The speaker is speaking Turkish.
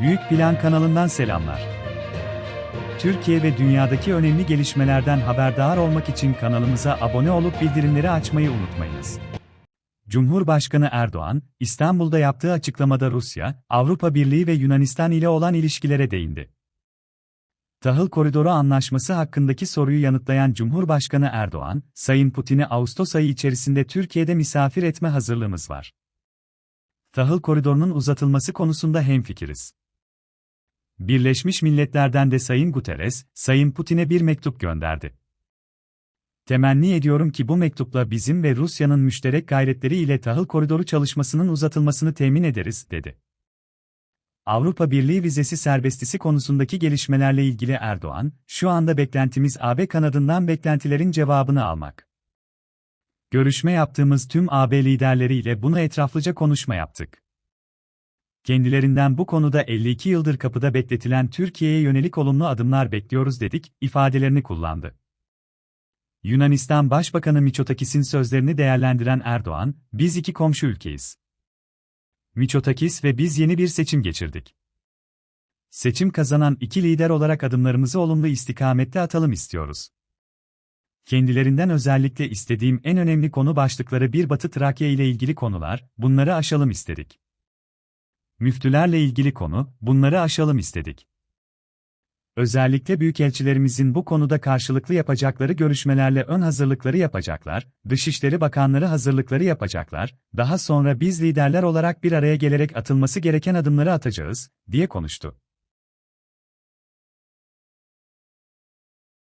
Büyük Plan kanalından selamlar. Türkiye ve dünyadaki önemli gelişmelerden haberdar olmak için kanalımıza abone olup bildirimleri açmayı unutmayınız. Cumhurbaşkanı Erdoğan, İstanbul'da yaptığı açıklamada Rusya, Avrupa Birliği ve Yunanistan ile olan ilişkilere değindi. Tahıl Koridoru Anlaşması hakkındaki soruyu yanıtlayan Cumhurbaşkanı Erdoğan, Sayın Putin'i Ağustos ayı içerisinde Türkiye'de misafir etme hazırlığımız var. Tahıl koridorunun uzatılması konusunda hemfikiriz. Birleşmiş Milletler'den de Sayın Guterres, Sayın Putin'e bir mektup gönderdi. Temenni ediyorum ki bu mektupla bizim ve Rusya'nın müşterek gayretleri ile tahıl koridoru çalışmasının uzatılmasını temin ederiz, dedi. Avrupa Birliği vizesi serbestisi konusundaki gelişmelerle ilgili Erdoğan, şu anda beklentimiz AB kanadından beklentilerin cevabını almak. Görüşme yaptığımız tüm AB liderleriyle bunu etraflıca konuşma yaptık. Kendilerinden bu konuda 52 yıldır kapıda bekletilen Türkiye'ye yönelik olumlu adımlar bekliyoruz dedik, ifadelerini kullandı. Yunanistan Başbakanı Miçotakis'in sözlerini değerlendiren Erdoğan, biz iki komşu ülkeyiz. Miçotakis ve biz yeni bir seçim geçirdik. Seçim kazanan iki lider olarak adımlarımızı olumlu istikamette atalım istiyoruz. Kendilerinden özellikle istediğim en önemli konu başlıkları bir Batı Trakya ile ilgili konular, bunları aşalım istedik. Müftülerle ilgili konu, bunları aşalım istedik. Özellikle büyükelçilerimizin bu konuda karşılıklı yapacakları görüşmelerle ön hazırlıkları yapacaklar, Dışişleri Bakanları hazırlıkları yapacaklar, daha sonra biz liderler olarak bir araya gelerek atılması gereken adımları atacağız, diye konuştu.